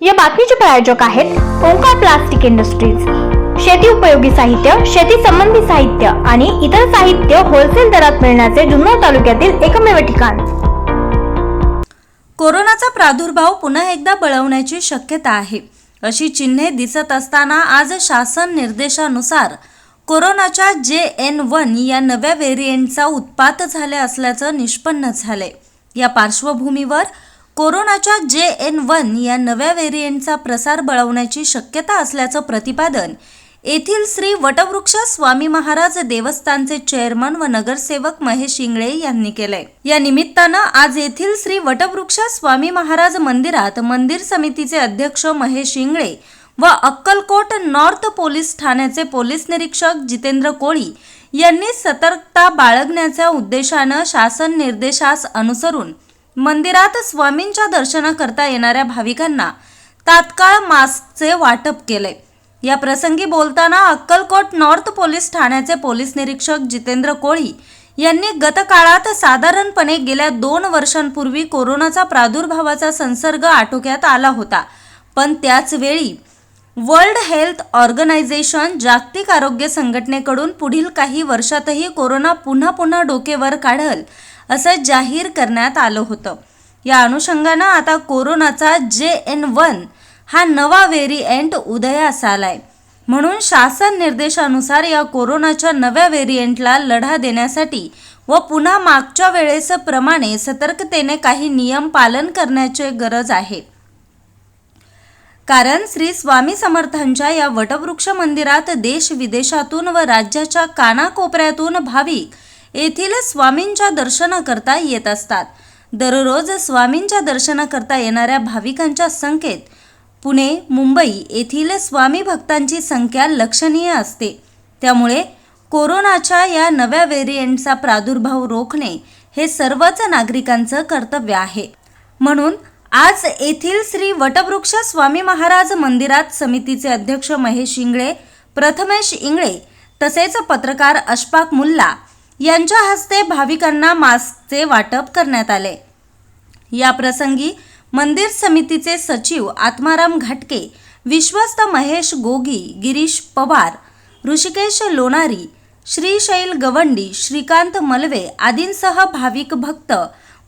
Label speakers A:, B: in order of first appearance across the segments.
A: या बातमीचे प्रायोजक आहेत ओंकार प्लास्टिक इंडस्ट्रीज. शेती उपयोगी साहित्य शेती संबंधी साहित्य आणि इतर साहित्य होलसेल दरात मिळण्याचे जुन्नर तालुक्यातील एकमेव ठिकाण.
B: कोरोनाचा प्रादुर्भाव पुन्हा एकदा बळवण्याची शक्यता आहे. अशी चिन्हे दिसत असताना आज शासन निर्देशानुसार कोरोनाच्या जे एन वन या नव्या व्हेरिएंटचा उत्पात झाले असल्याचं निष्पन्न झालंय. या पार्श्वभूमीवर कोरोनाच्या जे एन वन या नव्या व्हेरिएंटचा प्रसार बळवण्याची शक्यता असल्याचं प्रतिपादन येथील श्री वटवृक्ष स्वामी महाराज देवस्थानचे चेअरमन व नगरसेवक महेश इंगळे यांनी केलंय. या निमित्तानं आज येथील श्री वटवृक्ष स्वामी महाराज मंदिरात मंदिर समितीचे अध्यक्ष महेश इंगळे व अक्कलकोट नॉर्थ पोलीस ठाण्याचे पोलीस निरीक्षक जितेंद्र कोळी यांनी सतर्कता बाळगण्याच्या उद्देशानं शासन निर्देशास अनुसरून मंदिरात स्वामींच्या दर्शनाकरता येणाऱ्या भाविकांना तात्काळ मास्कचे वाटप केले. या प्रसंगी बोलताना अक्कलकोट नॉर्थ पोलीस ठाण्याचे पोलीस निरीक्षक जितेंद्र कोळी यांनी गत काळात साधारणपणे गेल्या दोन वर्षांपूर्वी कोरोनाचा प्रादुर्भावाचा संसर्ग आटोक्यात आला होता. पण त्याच वेळी वर्ल्ड हेल्थ ऑर्गनायझेशन जागतिक आरोग्य संघटनेकडून पुढील काही वर्षातही कोरोना पुन्हा पुन्हा डोकेवर काढल असं जाहीर करण्यात आलं होतं. या अनुषंगानं आता कोरोनाचा जे एन वन हा नवा व्हेरिएंट उदयास आलाय. म्हणून शासन निर्देशानुसार या कोरोनाच्या नव्या व्हेरिएंटला लढा देण्यासाठी व पुन्हा मागच्या वेळेस प्रमाणे सतर्कतेने काही नियम पालन करण्याची गरज आहे. कारण श्री स्वामी समर्थांच्या या वटवृक्ष मंदिरात देश विदेशातून व राज्याच्या कानाकोपऱ्यातून भाविक येथील स्वामींच्या दर्शनाकरता येत असतात. दररोज स्वामींच्या दर्शनाकरता येणाऱ्या भाविकांच्या संख्येत पुणे मुंबई येथील स्वामी भक्तांची संख्या लक्षणीय असते. त्यामुळे कोरोनाच्या या नव्या व्हेरियंटचा प्रादुर्भाव रोखणे हे सर्वच नागरिकांचं कर्तव्य आहे. म्हणून आज येथील श्री वटवृक्ष स्वामी महाराज मंदिरात समितीचे अध्यक्ष महेश इंगळे प्रथमेश इंगळे तसेच पत्रकार अशफाक मुल्ला यांच्या हस्ते भाविकांना मास्कचे वाटप करण्यात आले. या प्रसंगी मंदिर समितीचे सचिव आत्माराम घाटके विश्वस्त महेश गोगी गिरीश पवार ऋषिकेश लोणारी श्रीशैल गवंडी श्रीकांत मलवे आदींसह भाविक भक्त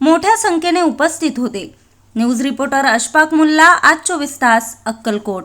B: मोठ्या संख्येने उपस्थित होते. न्यूज रिपोर्टर अशफाक मुल्ला आज चोवीस तास अक्कलकोट.